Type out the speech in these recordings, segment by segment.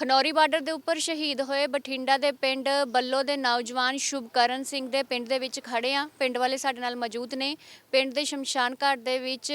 Khanauri border ਦੇ ਉੱਪਰ ਸ਼ਹੀਦ ਹੋਏ ਬਠਿੰਡਾ ਦੇ ਪਿੰਡ ਬੱਲੋ ਦੇ ਨੌਜਵਾਨ ਸ਼ੁਭਕਰਨ ਸਿੰਘ ਦੇ ਪਿੰਡ ਦੇ ਵਿੱਚ ਖੜੇ ਆ ਪਿੰਡ ਵਾਲੇ ਸਾਡੇ ਨਾਲ ਮੌਜੂਦ ਨੇ। ਪਿੰਡ ਦੇ ਸ਼ਮਸ਼ਾਨ ਘਾਟ ਦੇ ਵਿੱਚ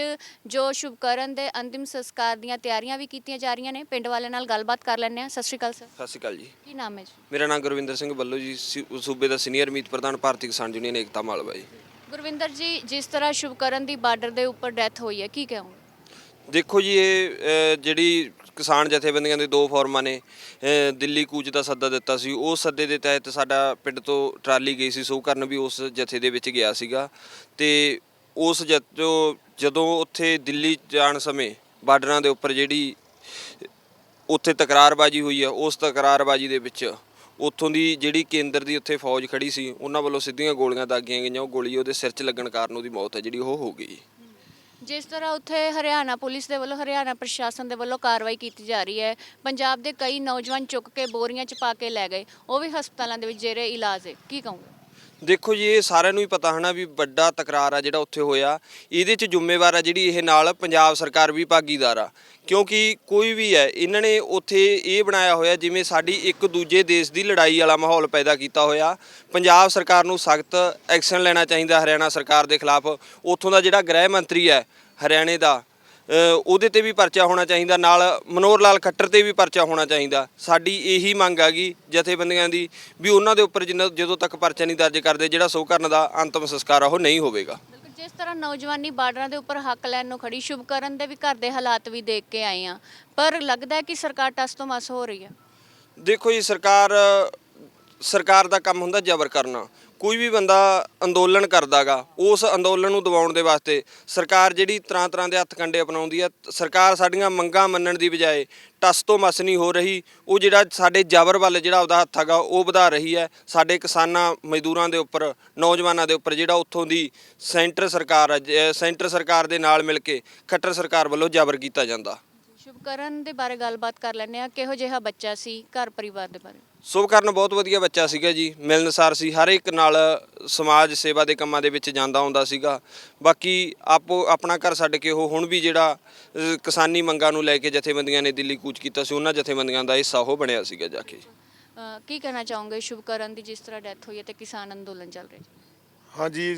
ਜੋ ਸ਼ੁਭਕਰਨ ਦੇ ਅੰਤਿਮ ਸੰਸਕਾਰ ਦੀਆਂ ਤਿਆਰੀਆਂ ਵੀ ਕੀਤੀਆਂ ਜਾ ਰਹੀਆਂ ਨੇ ਪਿੰਡ ਵਾਲਿਆਂ ਨਾਲ ਗੱਲਬਾਤ ਕਰ ਲੈਂਦੇ ਆ ਸਤਿ ਸ਼੍ਰੀ ਅਕਾਲ ਸਰ। ਸਤਿ ਸ਼੍ਰੀ ਅਕਾਲ ਜੀ। ਕੀ ਨਾਮ ਹੈ ਜੀ? ਮੇਰਾ ਨਾਮ ਗੁਰਵਿੰਦਰ ਸਿੰਘ ਬੱਲੋ ਜੀ ਸੀ- ਸੂਬੇ ਦਾ ਸੀਨੀਅਰ ਮੀਤ ਪ੍ਰਧਾਨ ਭਾਰਤੀ ਕਿਸਾਨ ਯੂਨੀਅਨ ਏਕਤਾ ਮਾਲਵਾ ਜੀ। ਗੁਰਵਿੰਦਰ ਜੀ ਜਿਸ ਤਰ੍ਹਾਂ ਸ਼ੁਭਕਰਨ ਦੀ ਬਾਰਡਰ ਦੇ ਉੱਪਰ ਡੈਥ ਹੋਈ ਹੈ ਕੀ ਕਹੋਗੇ? ਦੇਖੋ ਜੀ ਇਹ ਅ, ਜਿਹੜੀ ਕਿਸਾਨ ਜਥੇਬੰਦੀਆਂ ਦੇ ਦੋ ਫੋਰਮਾਂ ਨੇ ਅ, ਦਿੱਲੀ ਕੂਚ ਦਾ ਸੱਦਾ ਦਿੱਤਾ ਸੀ। ਉਸ ਸੱਦੇ ਦੇ ਤਹਿਤ ਸਾਡਾ ਪਿੰਡ ਤੋਂ ਟਰਾਲੀ ਗਈ ਸੀ ਸੋ ਕਰਨ ਵੀ ਉਸ ਜਥੇ ਦੇ ਵਿੱਚ ਗਿਆ ਸੀਗਾ। ਤੇ ਉਸ ਜਥੋ ਜਦੋਂ ਉੱਥੇ ਦਿੱਲੀ ਜਾਣ ਸਮੇਂ ਬਾਰਡਰਾਂ ਦੇ ਉੱਪਰ ਜਿਹੜੀ ਉੱਥੇ ਤਕਰਾਰਬਾਜੀ ਹੋਈ ਆ ਉਸ ਤਕਰਾਰਬਾਜੀ ਦੇ ਵਿੱਚ ਉੱਥੋਂ ਦੀ ਜਿਹੜੀ ਕੇਂਦਰ ਦੀ ਉੱਥੇ ਫੌਜ ਖੜੀ ਸੀ ਉਹਨਾਂ ਵੱਲੋਂ ਸਿੱਧੀਆਂ ਗੋਲੀਆਂ ਦਾਗੀਆਂ ਗਈਆਂ ਉਹ ਗੋਲੀ ਉਹਦੇ ਸਿਰ 'ਚ ਲੱਗਣ ਕਾਰਨ ਉਹਦੀ ਮੌਤ ਹੈ ਜਿਹੜੀ ਉਹ ਹੋ ਗਈ। ਜਿਸ ਤਰ੍ਹਾਂ ਉੱਥੇ ਹਰਿਆਣਾ ਪੁਲਿਸ ਦੇ ਵੱਲੋਂ, ਹਰਿਆਣਾ ਪ੍ਰਸ਼ਾਸਨ ਦੇ ਵੱਲੋਂ ਕਾਰਵਾਈ ਕੀਤੀ ਜਾ ਰਹੀ ਹੈ। ਪੰਜਾਬ ਦੇ ਕਈ ਨੌਜਵਾਨ ਚੁੱਕ ਕੇ ਬੋਰੀਆਂ 'ਚ ਪਾ ਕੇ ਲੈ ਗਏ। ਉਹ ਵੀ ਹਸਪਤਾਲਾਂ ਦੇ ਵਿੱਚ ਜੇਰੇ ਇਲਾਜ ਹੈ। ਕੀ ਕਹੋਗੇ? ਦੇਖੋ ਜੀ, ਇਹ ਸਾਰਿਆਂ ਨੂੰ ਹੀ ਪਤਾ ਹਨਾ ਵੀ ਵੱਡਾ ਤਕਰਾਰ ਆ ਜਿਹੜਾ ਉੱਥੇ ਹੋਇਆ। ਇਹਦੇ 'ਚ ਜ਼ਿੰਮੇਵਾਰ ਆ ਜਿਹੜੀ ਇਹ ਨਾਲ ਪੰਜਾਬ ਸਰਕਾਰ ਵੀ ਭਾਗੀਦਾਰ ਆ। ਕਿਉਂਕਿ ਕੋਈ ਵੀ ਹੈ, ਇਹਨਾਂ ਨੇ ਉੱਥੇ ਇਹ ਬਣਾਇਆ ਹੋਇਆ ਜਿਵੇਂ ਸਾਡੀ ਇੱਕ ਦੂਜੇ ਦੇਸ਼ ਦੀ ਲੜਾਈ ਵਾਲਾ ਮਾਹੌਲ ਪੈਦਾ ਕੀਤਾ ਹੋਇਆ। ਪੰਜਾਬ ਸਰਕਾਰ ਨੂੰ ਸਖਤ ਐਕਸ਼ਨ ਲੈਣਾ ਚਾਹੀਦਾ ਹਰਿਆਣਾ ਸਰਕਾਰ ਦੇ ਖਿਲਾਫ। ਉੱਥੋਂ ਦਾ ਜਿਹੜਾ ਗ੍ਰਹਿ ਮੰਤਰੀ ਹੈ, ਹਰਿਆਣੇ ਦਾ ਉਹਦੇ ਤੇ ਵੀ ਪਰਚਾ ਹੋਣਾ ਚਾਹੀਦਾ ਨਾਲ ਮਨੋਹਰ ਲਾਲ ਖੱਟਰ ਤੇ ਵੀ ਪਰਚਾ ਹੋਣਾ ਚਾਹੀਦਾ। ਸਾਡੀ ਇਹੀ ਮੰਗ ਹੈਗੀ ਜਥੇਬੰਦੀਆਂ ਦੀ ਵੀ ਉਹਨਾਂ ਦੇ ਉੱਪਰ ਜਿੰਨਾ ਜਦੋਂ ਤੱਕ ਪਰਚਾ ਨਹੀਂ ਦਰਜ ਕਰਦੇ ਜਿਹੜਾ ਸੋ ਕਰਨ ਦਾ ਅੰਤਮ ਸੰਸਕਾਰ ਆ ਉਹ ਨਹੀਂ ਹੋਵੇਗਾ। ਜਿਸ ਤਰ੍ਹਾਂ ਨੌਜਵਾਨੀ ਬਾਰਡਰਾਂ ਦੇ ਉੱਪਰ ਹੱਕ ਲੈਣ ਨੂੰ ਖੜੀ ਸ਼ੁਭਕਰਨ ਦੇ ਵੀ ਘਰ ਦੇ ਹਾਲਾਤ ਵੀ ਦੇਖ ਕੇ ਆਏ ਆ ਪਰ ਲੱਗਦਾ ਕਿ ਸਰਕਾਰ ਟਸ ਤੋਂ ਮਸ ਹੋ ਰਹੀ ਹੈ। ਦੇਖੋ ਜੀ ਸਰਕਾਰ ਸਰਕਾਰ ਦਾ ਕੰਮ ਹੁੰਦਾ ਜ਼ਬਰ ਕਰਨਾ। ਕੋਈ ਵੀ ਬੰਦਾ ਅੰਦੋਲਨ ਕਰਦਾਗਾ, ਉਸ ਅੰਦੋਲਨ ਨੂੰ ਦਬਾਉਣ ਦੇ ਵਾਸਤੇ ਸਰਕਾਰ ਜਿਹੜੀ ਤਰ੍ਹਾਂ ਤਰ੍ਹਾਂ ਦੇ ਹੱਥ ਕੰਡੇ ਅਪਣਾਉਂਦੀ ਹੈ ਸਰਕਾਰ ਸਾਡੀਆਂ ਮੰਗਾਂ ਮੰਨਣ ਦੀ ਬਜਾਏ ਟਸ ਤੋਂ ਮਸ ਨਹੀਂ ਹੋ ਰਹੀ, ਉਹ ਜਿਹੜਾ ਸਾਡੇ ਜ਼ਬਰ ਵੱਲ ਜਿਹੜਾ ਉਹਦਾ ਹੱਥ ਹੈਗਾ, ਉਹ ਵਧਾ ਰਹੀ ਹੈ। ਸਾਡੇ ਕਿਸਾਨਾਂ ਮਜ਼ਦੂਰਾਂ ਦੇ ਉੱਪਰ, ਨੌਜਵਾਨਾਂ ਦੇ ਉੱਪਰ ਜਿਹੜਾ ਉੱਥੋਂ ਦੀ ਸੈਂਟਰ ਸਰਕਾਰ ਹੈ ਸੈਂਟਰ ਸਰਕਾਰ ਦੇ ਨਾਲ ਮਿਲ ਕੇ ਖੱਟਰ ਸਰਕਾਰ ਵੱਲੋਂ ਜ਼ਬਰ ਕੀਤਾ ਜਾਂਦਾ। ਸ਼ੁਭਕਰਨ ਦੇ ਬਾਰੇ ਗੱਲਬਾਤ ਕਰ ਲੈਂਦੇ ਆ ਕਿਹੋ ਜਿਹਾ ਬੱਚਾ ਸੀ ਘਰ ਪਰਿਵਾਰ ਦੇ ਬਾਰੇ? ਸੁਭਕਰਨ ਬਹੁਤ ਵਧੀਆ ਬੱਚਾ ਸੀਗਾ ਜੀ। ਮਿਲਨਸਾਰ ਸੀ। ਹਰ ਇੱਕ ਨਾਲ ਸਮਾਜ ਸੇਵਾ ਦੇ ਕੰਮਾਂ ਦੇ ਵਿੱਚ ਜਾਂਦਾ ਹੁੰਦਾ ਸੀਗਾ। ਬਾਕੀ ਆਪੋ ਆਪਣਾ ਘਰ ਛੱਡ ਕੇ ਉਹ ਹੁਣ ਵੀ ਜਿਹੜਾ ਅ, ਕਿਸਾਨੀ ਮੰਗਾਂ ਨੂੰ ਲੈ ਕੇ ਜਥੇਬੰਦੀਆਂ ਨੇ ਦਿੱਲੀ ਕੂਚ ਕੀਤਾ ਸੀ ਉਹਨਾਂ ਜਥੇਬੰਦੀਆਂ ਦਾ ਹਿੱਸਾ ਉਹ ਬਣਿਆ ਸੀਗਾ ਜਾ ਕੇ। ਕੀ ਕਹਿਣਾ ਚਾਹੋਗੇ? ਸ਼ੁਭਕਰਨ ਦੀ ਜਿਸ ਤਰ੍ਹਾਂ ਡੈਥ ਹੋਈ ਹੈ ਤੇ ਕਿਸਾਨ ਅੰਦੋਲਨ ਚੱਲ ਰਿਹਾ ਜੀ ਹਾਂਜੀ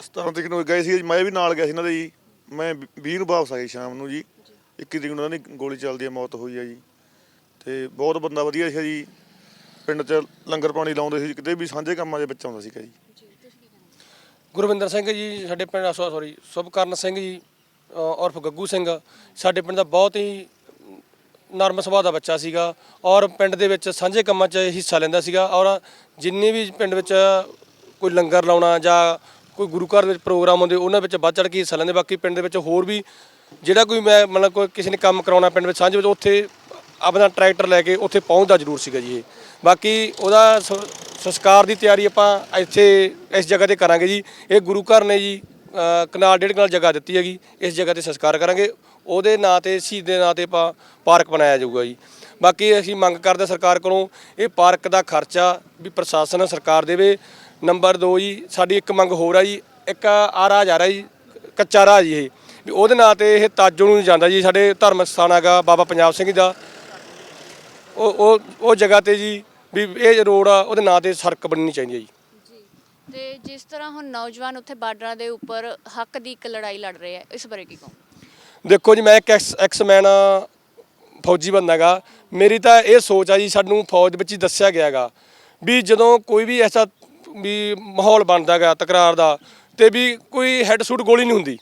17 ਤਰੀਕ ਨੂੰ ਗਏ ਸੀ। ਜੀ ਮੈਂ ਵੀ ਨਾਲ ਗਿਆ ਸੀ ਇਹਨਾਂ ਦੇ ਜੀ। ਮੈਂ 20 ਨੂੰ ਵਾਪਸ ਆ ਸ਼ਾਮ ਨੂੰ ਜੀ। 21 ਤਰੀਕ ਨੂੰ ਉਹਨਾਂ ਦੀ ਗੋਲੀ ਚੱਲਦੀ ਹੈ ਮੌਤ ਹੋਈ ਹੈ ਜੀ। ਤੇ ਬਹੁਤ ਬੰਦਾ ਵਧੀਆ ਸੀ ਜੀ। ਪਿੰਡ 'ਚ ਲੰਗਰ ਪਾਣੀ ਲਾਉਂਦੇ ਸੀ ਕਿਤੇ ਵੀ ਸਾਂਝੇ ਕੰਮਾਂ ਦੇ ਵਿੱਚ ਆਉਂਦਾ ਸੀਗਾ ਜੀ। ਗੁਰਵਿੰਦਰ ਸਿੰਘ ਜੀ ਸਾਡੇ ਪਿੰਡ ਸੌਰੀ ਸੁਭਕਰਨ ਸਿੰਘ ਜੀ ਅ, ਉਰਫ ਗੱਗੂ ਸਿੰਘ ਸਾਡੇ ਪਿੰਡ ਦਾ ਬਹੁਤ ਹੀ ਨਰਮ ਸੁਭਾਅ ਦਾ ਬੱਚਾ ਸੀਗਾ ਔਰ ਪਿੰਡ ਦੇ ਵਿੱਚ ਸਾਂਝੇ ਕੰਮਾਂ 'ਚ ਹਿੱਸਾ ਲੈਂਦਾ ਸੀਗਾ ਔਰ ਜਿੰਨੇ ਵੀ ਪਿੰਡ ਵਿੱਚ ਕੋਈ ਲੰਗਰ ਲਾਉਣਾ ਜਾਂ ਕੋਈ ਗੁਰੂ ਘਰ ਦੇ ਵਿੱਚ ਪ੍ਰੋਗਰਾਮ ਹੁੰਦੇ ਉਹਨਾਂ ਵਿੱਚ ਵੱਧ ਚੜ ਕੇ ਹਿੱਸਾ ਲੈਂਦੇ। ਬਾਕੀ ਪਿੰਡ ਦੇ ਵਿੱਚ ਹੋਰ ਵੀ ਜਿਹੜਾ ਕੋਈ ਮੈਂ ਮਤਲਬ ਕੋਈ ਕਿਸੇ ਨੇ ਕੰਮ ਕਰਾਉਣਾ ਪਿੰਡ ਵਿੱਚ ਸਾਂਝ ਵਿੱਚ ਉੱਥੇ ਆਪਣਾ ਟਰੈਕਟਰ ਲੈ ਕੇ ਉੱਥੇ ਪਹੁੰਚਦਾ ਜ਼ਰੂਰ ਸੀਗਾ ਜੀ ਇਹ। ਬਾਕੀ ਉਹਦਾ ਸ- ਸੰਸਕਾਰ ਦੀ ਤਿਆਰੀ ਆਪਾਂ ਇੱਥੇ ਇਸ ਜਗ੍ਹਾ ਤੇ ਕਰਾਂਗੇ ਜੀ। ਇਹ ਗੁਰੂ ਘਰ ਨੇ ਜੀ ਅ, ਕਨਾਲ ਡੇਢ ਕਨਾਲ ਜਗ੍ਹਾ ਦਿੱਤੀ ਹੈਗੀ। ਇਸ ਜਗ੍ਹਾ ਤੇ ਸੰਸਕਾਰ ਕਰਾਂਗੇ। ਉਹਦੇ ਨਾਂ ਤੇ ਸ਼ਹੀਦ ਦੇ ਨਾਂ ਤੇ ਆਪਾਂ ਪਾਰਕ ਬਣਾਇਆ ਜਾਊਗਾ ਜੀ। ਬਾਕੀ ਅਸੀਂ ਮੰਗ ਕਰਦੇ ਸਰਕਾਰ ਕੋਲੋਂ ਇਹ ਪਾਰਕ ਦਾ ਖਰਚਾ ਵੀ ਪ੍ਰਸ਼ਾਸਨ ਸਰਕਾਰ ਦੇਵੇ। ਨੰਬਰ 2 ਜੀ ਸਾਡੀ ਇੱਕ ਮੰਗ ਹੋਰ ਆ ਜੀ। ਇੱਕ ਆ ਰਾਹ ਜਾ ਰਿਹਾ ਜੀ ਕੱਚਾ ਰਾਹ ਜੀ ਇਹ। ਵੀ ਉਹਦੇ ਨਾਂ ਤੇ ਇਹ ਤਾਜੋ ਨੂੰ ਜਾਂਦਾ ਜੀ ਸਾਡੇ ਧਰਮ ਸਥਾਨ ਹੈਗਾ ਬਾਬਾ ਪੰਜਾਬ ਸਿੰਘ ਦਾ। ਉਹ ਉਹ ਉਹ ਜਗ੍ਹਾ ਤੇ ਜੀ ਵੀ ਇਹ ਰੋਡ ਆ ਉਹਦੇ ਨਾਂ ਤੇ ਸੜਕ ਬਣਨੀ ਚਾਹੀਦੀ ਹੈ ਜੀ। ਤੇ ਜਿਸ ਤਰ੍ਹਾਂ ਹੁਣ ਨੌਜਵਾਨ ਉੱਥੇ ਬਾਰਡਰਾਂ ਦੇ ਉੱਪਰ ਹੱਕ ਦੀ ਇੱਕ ਲੜਾਈ ਲੜ ਰਹੇ ਆ ਇਸ ਬਾਰੇ ਕੀ ਕਹੋ ਦੇਖੋ ਜੀ ਮੈਂ ਇੱਕ ਐਕਸ ਐਕਸਮੈਨ ਫੌਜੀ ਬੰਦਾ ਗਾ ਮੇਰੀ ਤਾਂ ਇਹ ਸੋਚ ਆ ਜੀ ਸਾਨੂੰ ਫੌਜ ਵਿੱਚ ਹੀ ਦੱਸਿਆ ਗਿਆ ਗਾ ਵੀ ਜਦੋਂ ਕੋਈ ਵੀ ਐਸਾ ਵੀ ਮਾਹੌਲ ਬਣਦਾ ਗਾ ਤਕਰਾਰ ਦਾ ਤੇ ਵੀ ਕੋਈ ਹੈੱਡ ਸ਼ੂਟ ਗੋਲੀ ਨਹੀਂ ਹੁੰਦੀ।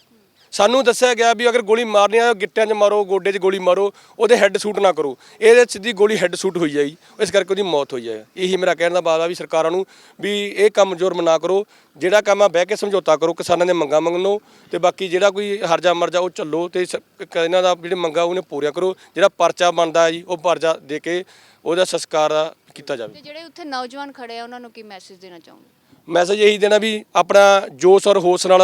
ਸਾਨੂੰ ਦੱਸਿਆ ਗਿਆ ਵੀ ਅਗਰ ਗੋਲੀ ਮਾਰਨੀ ਆ ਗਿੱਟਿਆਂ 'ਚ ਮਾਰੋ ਗੋਡੇ 'ਚ ਗੋਲੀ ਮਾਰੋ ਉਹਦੇ ਹੈੱਡ ਸ਼ੂਟ ਨਾ ਕਰੋ। ਇਹਦੇ ਸਿੱਧੀ ਗੋਲੀ ਹੈੱਡ ਸ਼ੂਟ ਹੋਈ ਜਾਈ ਇਸ ਕਰਕੇ ਉਹਦੀ ਮੌਤ ਹੋਈ ਹੈ ਇਹੀ ਮੇਰਾ ਕਹਿਣ ਦਾ ਬਾਤ ਆ ਵੀ ਸਰਕਾਰਾਂ ਨੂੰ ਵੀ ਇਹ ਕੰਮ ਜੁਰਮ ਨਾ ਕਰੋ ਜਿਹੜਾ ਕੰਮ ਆ ਬਹਿ ਕੇ ਸਮਝੌਤਾ ਕਰੋ ਕਿਸਾਨਾਂ ਦੇ ਮੰਗਾਂ ਮੰਗਣੋ ਤੇ ਬਾਕੀ ਜਿਹੜਾ ਕੋਈ ਹਰਜਾ ਮਰਜਾ ਉਹ ਚੱਲੋ ਤੇ ਸ- ਕ- ਇਹਨਾਂ ਦਾ ਜਿਹੜੇ ਮੰਗਾਂ ਉਹਨੇ ਪੂਰੀਆਂ ਕਰੋ ਜਿਹੜਾ ਪਰਚਾ ਬਣਦਾ ਜੀ ਉਹ ਪਰਚਾ ਦੇ ਕੇ ਉਹਦਾ ਸੰਸਕਾਰ ਆ ਕੀਤਾ ਜਾਵੇ। ਤੇ ਜਿਹੜੇ ਉੱਥੇ ਨੌਜਵਾਨ ਖੜੇ ਆ ਉਹਨਾਂ ਨੂੰ ਕੀ ਮੈਸੇਜ ਦੇਣਾ ਚਾਹੋਗੇ? ਮੈਸੇਜ ਇਹੀ ਦੇਣਾ ਵੀ ਆਪਣਾ ਜੋਸ਼ ਔਰ ਹੋਸ਼ ਨਾਲ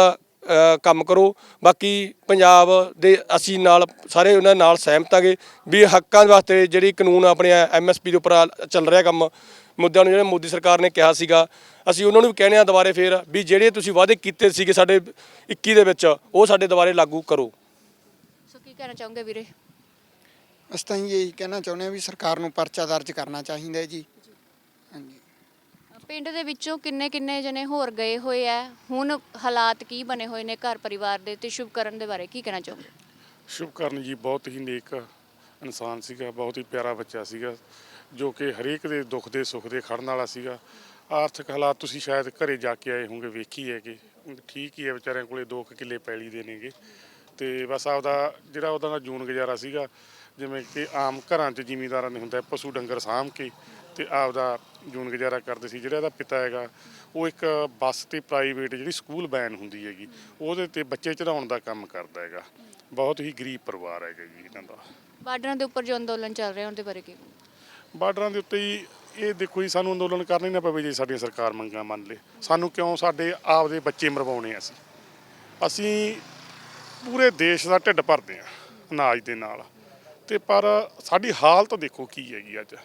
ਕੰਮ ਕਰੋ। ਬਾਕੀ ਪੰਜਾਬ ਦੇ ਅਸੀਂ ਨਾਲ ਸਾਰੇ ਉਹਨਾਂ ਨਾਲ ਸਹਿਮਤ ਆਗੇ ਵੀ ਹੱਕਾਂ ਵਾਸਤੇ ਜਿਹੜੀ ਕਾਨੂੰਨ ਆਪਣੇ ਐਮਐਸਪੀ ਦੇ ਉੱਪਰ ਆ- ਚੱਲ ਰਿਹਾ ਕੰਮ ਮੁੱਦਿਆਂ ਨੂੰ ਜਿਹੜੇ ਮੋਦੀ ਸਰਕਾਰ ਨੇ ਕਿਹਾ ਸੀਗਾ ਅਸੀਂ ਉਹਨਾਂ ਨੂੰ ਵੀ ਕਹਿੰਦੇ ਆ ਦੁਬਾਰੇ ਫੇਰ ਵੀ ਜਿਹੜੇ ਤੁਸੀਂ ਵਾਅਦੇ ਕੀਤੇ ਸੀਗੇ ਸਾਡੇ 21 ਦੇ ਵਿੱਚ ਉਹ ਸਾਡੇ ਦੁਬਾਰੇ ਲਾਗੂ ਕਰੋ। ਸੋ ਕੀ ਕਹਿਣਾ ਚਾਹੋਗੇ ਵੀਰੇ? ਅਸੀਂ ਤਾਂ ਇਹੀ ਕਹਿਣਾ ਚਾਹੁੰਦੇ ਹਾਂ ਵੀ ਸਰਕਾਰ ਨੂੰ ਪਰਚਾ ਦਰਜ ਕਰਨਾ ਚਾਹੀਦਾ ਹੈ ਜੀ। ਹਾਂਜੀ। ਪਿੰਡ ਦੇ ਵਿੱਚੋਂ ਕਿੰਨੇ ਕਿੰਨੇ ਜਣੇ ਹੋਰ ਗਏ ਹੋਏ ਆ? ਹੁਣ ਹਾਲਾਤ ਕੀ ਬਣੇ ਹੋਏ ਨੇ ਘਰ ਪਰਿਵਾਰ ਦੇ ਤੇ ਸ਼ੁਭਕਰਨ ਦੇ ਬਾਰੇ ਕੀ ਕਹਿਣਾ ਚਾਹੋਗੇ? ਸ਼ੁਭਕਰਨ ਜੀ ਬਹੁਤ ਹੀ ਨੇਕ ਇਨਸਾਨ ਸੀਗਾ, ਬਹੁਤ ਹੀ ਪਿਆਰਾ ਬੱਚਾ ਸੀਗਾ, ਜੋ ਕਿ ਹਰੇਕ ਦੇ ਦੁੱਖ ਦੇ ਸੁੱਖ ਦੇ ਖੜਨ ਵਾਲਾ ਸੀਗਾ। ਆਰਥਿਕ ਹਾਲਾਤ ਤੁਸੀਂ ਸ਼ਾਇਦ ਘਰੇ ਜਾ ਕੇ ਆਏ ਹੋਗੇ ਵੇਖੀ ਹੈ ਕਿ ਠੀਕ ਹੀ ਹੈ, ਵਿਚਾਰਿਆਂ ਕੋਲੇ 2 ਕਿੱਲੇ ਪੈਲੀ ਦੇ ਨੇਗੇ। ਤੇ ਬਸ ਆਪਦਾ ਜਿਹੜਾ ਉਹਦਾ ਦਾ ਜੂਨ ਗੁਜ਼ਾਰਾ ਸੀਗਾ ਜਿਵੇਂ ਕਿ ਆਮ ਘਰਾਂ 'ਚ ਜ਼ਿਮੀਂਦਾਰਾਂ ਨੇ ਹੁੰਦਾ ਪਸ਼ੂ ਡੰਗਰ ਸਾਂਭ ਕੇ ਤੇ ਆਪਦਾ ਜੂਨ ਗੁਜ਼ਾਰਾ ਕਰਦੇ ਸੀ। ਜਿਹੜਾ ਇਹਦਾ ਪਿਤਾ ਹੈਗਾ ਉਹ ਇੱਕ ਬੱਸ ਤੇ ਪ੍ਰਾਈਵੇਟ ਜਿਹੜੀ ਸਕੂਲ ਵੈਨ ਹੁੰਦੀ ਹੈਗੀ ਉਹਦੇ ਤੇ ਬੱਚੇ ਚੜਾਉਣ ਦਾ ਕੰਮ ਕਰਦਾ ਹੈਗਾ। ਬਹੁਤ ਹੀ ਗਰੀਬ ਪਰਿਵਾਰ ਹੈਗਾ ਜੀ ਇਹਨਾਂ ਦਾ। ਬਾਰਡਰਾਂ ਦੇ ਉੱਪਰ ਜੋ ਅੰਦੋਲਨ ਚੱਲ ਰਿਹਾ ਉਹਦੇ ਬਾਰੇ ਕੀ ਬਾਰਡਰਾਂ ਦੇ ਉੱਤੇ ਹੀ ਇਹ ਦੇਖੋ ਜੀ ਸਾਨੂੰ ਅੰਦੋਲਨ ਕਰਨਾ ਹੀ ਨਾ ਪਵੇ ਜੇ ਸਾਡੀਆਂ ਸਰਕਾਰ ਮੰਗਾਂ ਮੰਨ ਲੇ। ਸਾਨੂੰ ਕਿਉਂ ਸਾਡੇ ਆਪਦੇ ਬੱਚੇ ਮਰਵਾਉਣੇ ਅਸੀਂ? ਅਸੀਂ ਪੂਰੇ ਦੇਸ਼ ਦਾ ਢਿੱਡ ਭਰਦੇ ਆ ਅਨਾਜ ਦੇ ਨਾਲ। ਤੇ ਪਰ ਸਾਡੀ ਹਾਲਤ ਦੇਖੋ ਕੀ ਹੈਗੀ ਅੱਜ।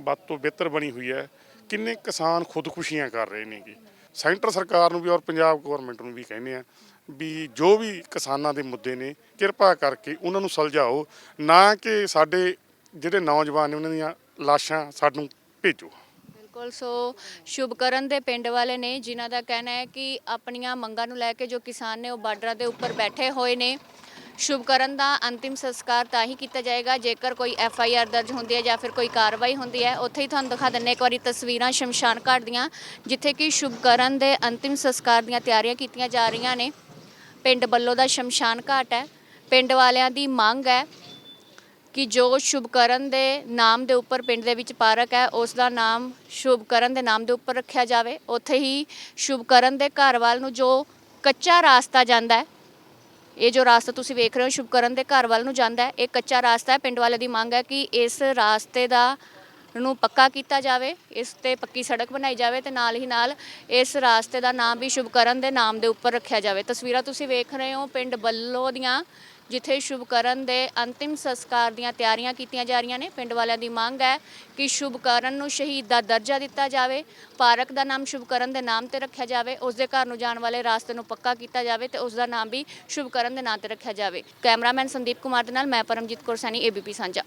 ਵੱਧ ਤੋਂ ਬਿਹਤਰ ਬਣੀ ਹੋਈ ਹੈ। ਕਿੰਨੇ ਕਿਸਾਨ ਖੁਦਕੁਸ਼ੀਆਂ ਕਰ ਰਹੇ ਨੇਗੇ। ਸੈਂਟਰ ਸਰਕਾਰ ਨੂੰ ਵੀ ਔਰ ਪੰਜਾਬ ਗਵਰਨਮੈਂਟ ਨੂੰ ਵੀ ਕਹਿੰਦੇ ਆ ਵੀ ਜੋ ਵੀ ਕਿਸਾਨਾਂ ਦੇ ਮੁੱਦੇ ਨੇ, ਕਿਰਪਾ ਕਰਕੇ ਉਹਨਾਂ ਨੂੰ ਸੁਲਝਾਓ। ਨਾ ਕਿ ਸਾਡੇ ਜਿਹੜੇ ਨੌਜਵਾਨ ਨੇ, ਉਹਨਾਂ ਦੀਆਂ ਲਾਸ਼ਾਂ ਸਾਨੂੰ ਭੇਜੋ। ਬਿਲਕੁਲ। ਸੋ ਸ਼ੁਭਕਰਨ ਦੇ ਪਿੰਡ ਵਾਲੇ ਨੇ ਜਿਨ੍ਹਾਂ ਦਾ ਕਹਿਣਾ ਹੈ ਕਿ ਆਪਣੀਆਂ ਮੰਗਾਂ ਨੂੰ ਲੈ ਕੇ ਜੋ ਕਿਸਾਨ ਨੇ ਉਹ ਬਾਰਡਰਾਂ ਦੇ ਉੱਪਰ ਬੈਠੇ ਹੋਏ ਨੇ। ਸ਼ੁਭਕਰਨ ਦਾ ਅੰਤਿਮ ਸੰਸਕਾਰ ਤਾਂ ਹੀ ਕੀਤਾ ਜਾਏਗਾ, ਜੇਕਰ ਕੋਈ ਐਫ ਆਈ ਆਰ ਦਰਜ ਹੁੰਦੀ ਹੈ ਜਾਂ ਫਿਰ ਕੋਈ ਕਾਰਵਾਈ ਹੁੰਦੀ ਹੈ। ਉੱਥੇ ਹੀ ਤੁਹਾਨੂੰ ਦਿਖਾ ਦਿੰਨੇ ਇੱਕ ਵਾਰੀ ਤਸਵੀਰਾਂ ਸ਼ਮਸ਼ਾਨ ਘਾਟ ਦੀਆਂ, ਜਿੱਥੇ ਕਿ ਸ਼ੁਭਕਰਨ ਦੇ ਅੰਤਿਮ ਸੰਸਕਾਰ ਦੀਆਂ ਤਿਆਰੀਆਂ ਕੀਤੀਆਂ ਜਾ ਰਹੀਆਂ ਨੇ। ਪਿੰਡ ਬੱਲੋ ਦਾ ਸ਼ਮਸ਼ਾਨ ਘਾਟ ਹੈ। ਪਿੰਡ ਵਾਲਿਆਂ ਦੀ ਮੰਗ ਹੈ ਕਿ ਜੋ ਸ਼ੁਭਕਰਨ ਦੇ ਨਾਮ ਦੇ ਉੱਪਰ ਪਿੰਡ ਦੇ ਵਿੱਚ ਪਾਰਕ ਹੈ, ਉਸ ਦਾ ਨਾਮ ਸ਼ੁਭਕਰਨ ਦੇ ਨਾਮ ਦੇ ਉੱਪਰ ਰੱਖਿਆ ਜਾਵੇ। ਉੱਥੇ ਹੀ ਸ਼ੁਭਕਰਨ ਦੇ ਘਰ ਵੱਲ ਨੂੰ ਜੋ ਕੱਚਾ ਰਾਸਤਾ ਜਾਂਦਾ ਹੈ, ਇਹ ਜੋ ਰਾਸਤਾ ਤੁਸੀਂ ਵੇਖ ਰਹੇ ਹੋ, ਸ਼ੁਭਕਰਨ ਦੇ ਘਰ ਵੱਲ ਨੂੰ ਜਾਂਦਾ ਹੈ, ਇਹ ਕੱਚਾ ਰਾਸਤਾ ਹੈ। ਪਿੰਡ ਵਾਲੇ ਦੀ ਮੰਗ ਹੈ ਕਿ ਇਸ ਰਾਸਤੇ ਦਾ ਨੂੰ ਪੱਕਾ ਕੀਤਾ ਜਾਵੇ, ਇਸ ਤੇ ਪੱਕੀ ਸੜਕ ਬਣਾਈ ਜਾਵੇ ਤੇ ਨਾਲ ਹੀ ਨਾਲ ਇਸ ਰਾਸਤੇ ਦਾ ਨਾਮ ਵੀ ਸ਼ੁਭਕਰਨ ਦੇ ਨਾਮ ਦੇ ਉੱਪਰ ਰੱਖਿਆ ਜਾਵੇ। ਤਸਵੀਰਾਂ ਤੁਸੀਂ ਵੇਖ ਰਹੇ ਹੋ, ਪਿੰਡ ਬੱਲੋ ਦੀਆਂ ਜਿੱਥੇ ਸ਼ੁਭਕਰਨ ਦੇ ਅੰਤਿਮ ਸੰਸਕਾਰ ਦੀਆਂ ਤਿਆਰੀਆਂ ਕੀਤੀਆਂ ਜਾ ਰਹੀਆਂ ਨੇ, ਪਿੰਡ ਵਾਲਿਆਂ ਦੀ ਮੰਗ ਹੈ ਕਿ ਸ਼ੁਭਕਰਨ ਨੂੰ ਸ਼ਹੀਦ ਦਾ ਦਰਜਾ ਦਿੱਤਾ ਜਾਵੇ, ਪਾਰਕ ਦਾ ਨਾਮ ਸ਼ੁਭਕਰਨ ਦੇ ਨਾਮ ਤੇ ਰੱਖਿਆ ਜਾਵੇ, ਉਸ ਦੇ ਘਰ ਨੂੰ ਜਾਣ ਵਾਲੇ ਰਾਸਤੇ ਨੂੰ ਪੱਕਾ ਕੀਤਾ ਜਾਵੇ ਤੇ ਉਸ ਦਾ ਨਾਮ ਵੀ ਸ਼ੁਭਕਰਨ ਦੇ ਨਾਂ ਤੇ ਰੱਖਿਆ ਜਾਵੇ। ਕੈਮਰਾਮੈਨ ਸੰਦੀਪ ਕੁਮਾਰ ਦੇ ਨਾਲ ਮੈਂ ਪਰਮਜੀਤ ਕੌਰ ਸੈਣੀ ਏਬੀਪੀ ਸਾਂਝਾ।